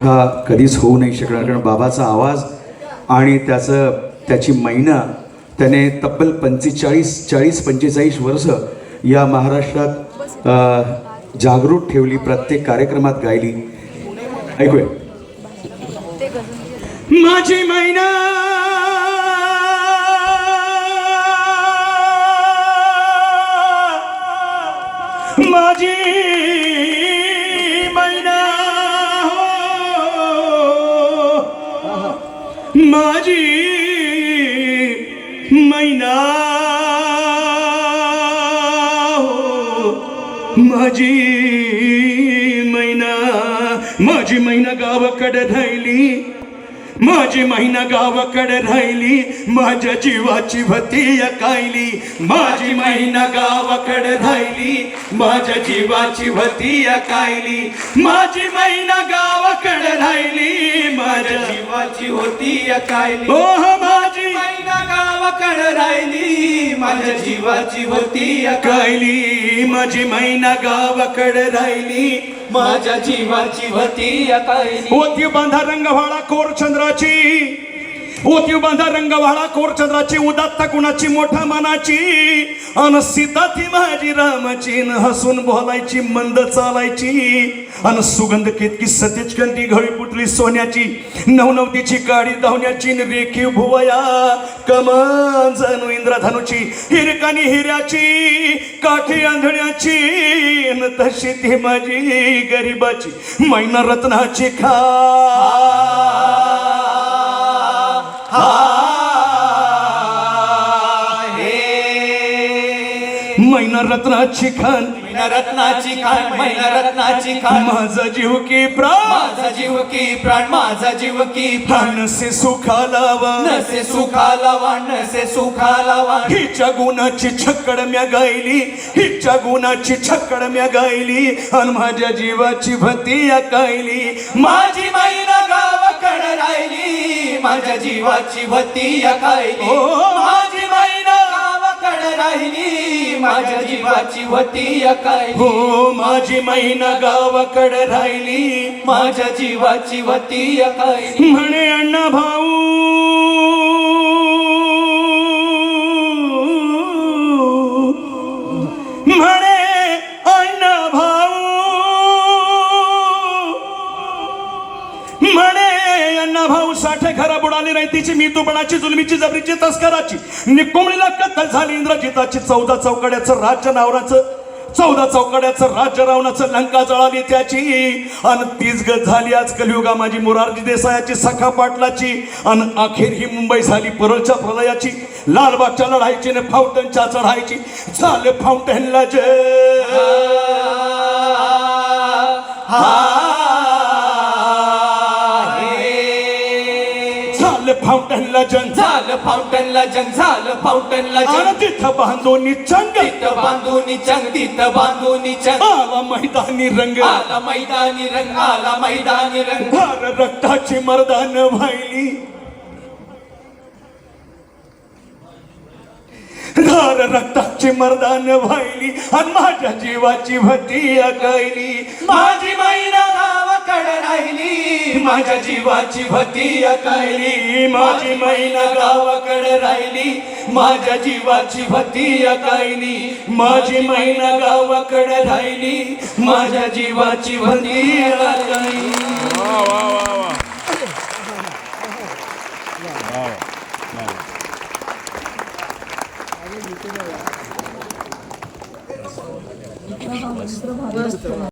हा कधीच होऊ नाही शकणार? कारण बाबाचा आवाज आणि त्याचं त्याची मैना त्याने तब्बल पंचेचाळीस चाळीस पंचेचाळीस वर्ष या महाराष्ट्रात जागृत ठेवली प्रत्येक कार्यक्रमात गायली. ऐकूया. माझी मैना माझी माझी मैना हो. माझी मैना माझी मैना गावाकडे राहिली माझी महिना गावाकडे राहिली माझ्या जीवाची भती कायली माझी महिना गावाकडे राहिली माझ्या जीवाची भतीय कायली माझी महिना गावाकडे राहिली माझ्या जीवाची होती कायली गावाकडे राहिली माझ्या जीवाची होती कायली माझी महिना गावाकडे राहिली. माझ्या जीवाची होती कायली ओती बांधा रंगव्हाळा कोरचंद्राची. ओतीव बांधा रंगवाळा कोरचंद्राची उदात्त कुणाची मोठा मनाची अन सीता ती माझी रामाची न हसून बोलायची मंद चालायची अन सुगंध केतकी सतेज कंठी घळी पुटली सोन्याची नवनवतीची काडी धावण्याची न रेखीव भुवया कमान जणू इंद्रधनुची हिरकानी हिऱ्याची काठी आंधळ्याची न तशी ती माझी गरीबाची मैना रत्नाची खा. मैना रत्नाची खान. महिना रत्नाची खान महिना रत्नाची खान. माझा जीव की प्राण. माझा जीव की प्राण माझा जीव की प्राण. नसे सुखाला वाण. नसे सुखाला वाण नसे सुखाला वाण हिच्या गुणाची छक्कड म्या गायली. हिच्या गुणाची छक्कड म्या गायली. आणि माझ्या जीवाची भती या कायली माझी महिना गावाकडे राहिली. माझ्या जीवाची भती कायली ओ. माझी महिना गावाकडे राहिली. माझ्या जीवाची होती कायली हो माझी महिना गावाकडे राहिली. माझ्या जीवाची वती कायली म्हणे अण्णा भाऊ म्हणे अण्णा भाऊ म्हणे अण्णा भाऊ साठे घरा बुडाली राहतीची मी तुपणाची जुलमीची जबरीची तस्कराची. निकोमळीला कत्तल झाली इंद्रजिताची चौदा चौकड्याचं राज्य नावराचं चौदा चौकड्याचं राज्य रावणाचं लंका जळाली त्याची. अन तीच गत झाली आज कलियुगा माझी मुरारजी देसायाची सखा पाटलाची अन अखेर ही मुंबई झाली परळच्या प्रलयाची. लालबागच्या लढाईची ने फाउंटनच्या चढायची झालं फाउंटनला जय. झालं फाउंटनला जंग. झालं फाउंटनला जंग झालं फाउंटनला जंग. तिथं बांधून चंग तिथं बांधून चंग तिथं बांधून चंग आला मैदानी रंग. आला मैदानी रंग आला मैदानी रंग. फार रक्ताची मर्दान व्हायली. धार रक्ताची मर्दान व्हायली. आणि माझ्या जीवाची भती अकायली माझी महिना गावाकडे राहिली माझ्या जीवाची भती अकायली माझी महिना गावाकडे राहिली माझ्या जीवाची भती अकायली माझी महिना गावाकडे राहिली माझ्या जीवाची भती अकायली